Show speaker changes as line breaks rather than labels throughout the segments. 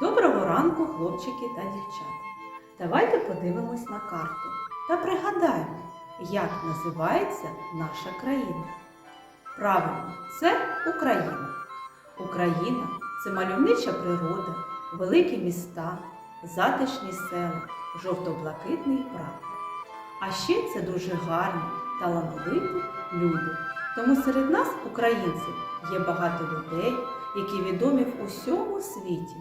Доброго ранку, хлопчики та дівчата. Давайте подивимось на карту та пригадаємо, як називається наша країна. Правильно, це Україна. Україна це мальовнича природа, великі міста, затишні села, жовто-блакитний прапор. А ще це дуже гарні, талановиті люди. Тому серед нас, українців, є багато людей, які відомі в усьому світі.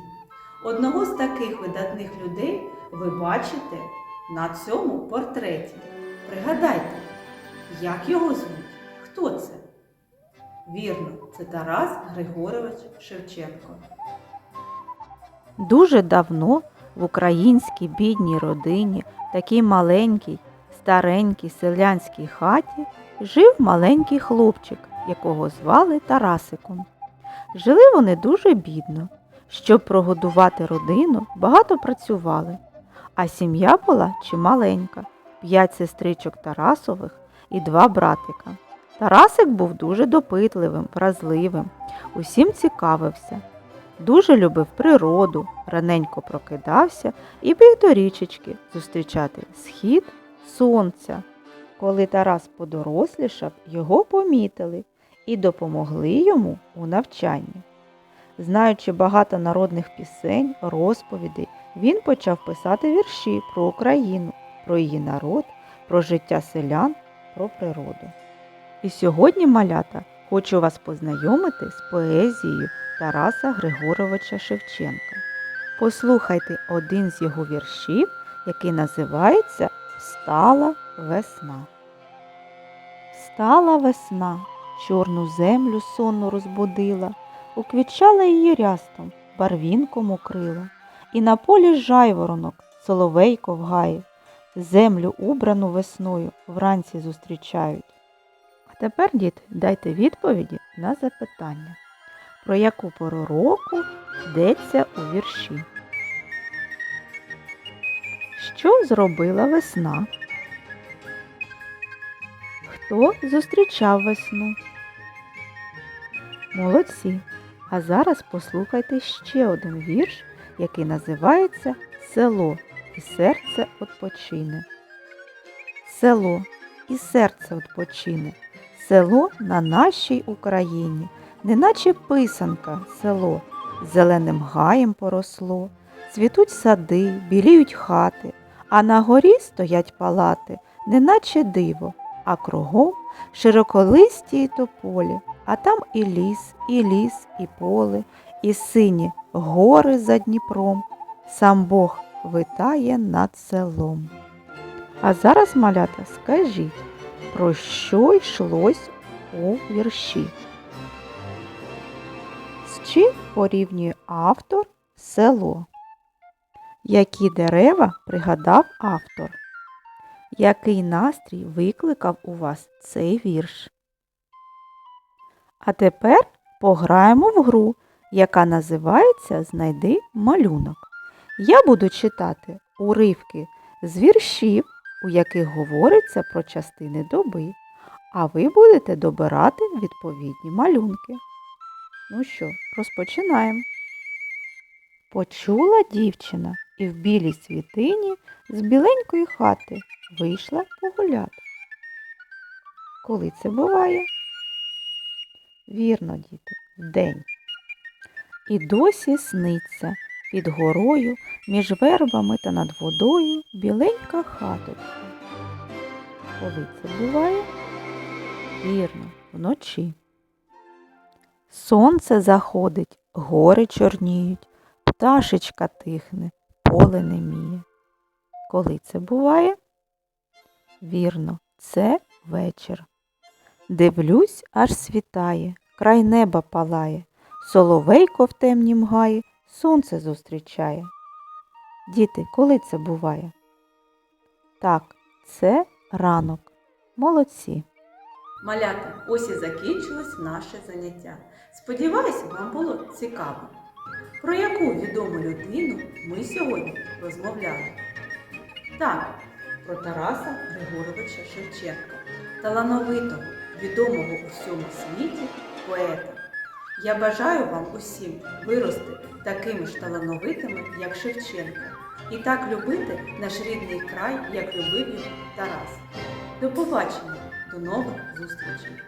Одного з таких видатних людей ви бачите на цьому портреті. Пригадайте, як його звуть? Хто це? Вірно, це Тарас Григорович Шевченко.
Дуже давно в українській бідній родині, такій маленькій, старенькій селянській хаті, жив маленький хлопчик, якого звали Тарасиком. Жили вони дуже бідно. Щоб прогодувати родину, багато працювали, а сім'я була чималенька п'ять сестричок Тарасових і два братика. Тарасик був дуже допитливим, вразливим, усім цікавився. Дуже любив природу, раненько прокидався і біг до річечки зустрічати схід сонця. Коли Тарас подорослішав, його помітили і допомогли йому у навчанні. Знаючи багато народних пісень, розповідей, він почав писати вірші про Україну, про її народ, про життя селян, про природу. І сьогодні, малята, хочу вас познайомити з поезією Тараса Григоровича Шевченка. Послухайте один з його віршів, який називається Встала весна. Встала весна, чорну землю сонно розбудила, уквічала її рястом, барвінком укрила, і на полі жайворонок соловейко в гаї, землю убрану весною вранці зустрічають. А тепер, діти, дайте відповіді на запитання. Про яку пору року йдеться у вірші? Що зробила весна? Хто зустрічав весну? Молодці! А зараз послухайте ще один вірш, який називається Село і серце odpoчине. Село і серце odpoчине. Село на нашій Україні, неначе писанка село, зеленим гаєм поросло, цвітуть сади, біліють хати, а на горі стоять палати, неначе диво, а кругом широколисті й тополі, а там і ліс, і ліс, і поле, і сині гори за Дніпром, сам Бог витає над селом. А зараз, малята, скажіть, про що йшлось у вірші? З чим порівнює автор село? Які дерева пригадав автор? Який настрій викликав у вас цей вірш? А тепер пограємо в гру, яка називається Знайди малюнок. Я буду читати уривки з віршів, у яких говориться про частини доби, а ви будете добирати відповідні малюнки. Ну що, розпочинаємо. Почула дівчина і в білій світині з біленької хати вийшла погуляти. Коли це буває? Вірно, діти, вдень. І досі сниться під горою, між вербами та над водою біленька хаточка. Коли це буває? Вірно, вночі. Сонце заходить, гори чорніють, пташечка тихне, поле неміє. Коли це буває? Вірно, це вечір. Дивлюсь, аж світає, край неба палає, соловейко в темнім гаї, сонце зустрічає. Діти, коли це буває? Так, це ранок. Молодці.
Малята, ось і закінчилось наше заняття. Сподіваюся, вам було цікаво. Про яку відому людину ми сьогодні розмовляли? Так, про Тараса Григоровича Шевченка, талановитого, відомого у всьому світі поета. Я бажаю вам усім вирости такими ж талановитими, як Шевченко, і так любити наш рідний край, як любив його Тарас. До побачення, до нових зустрічей!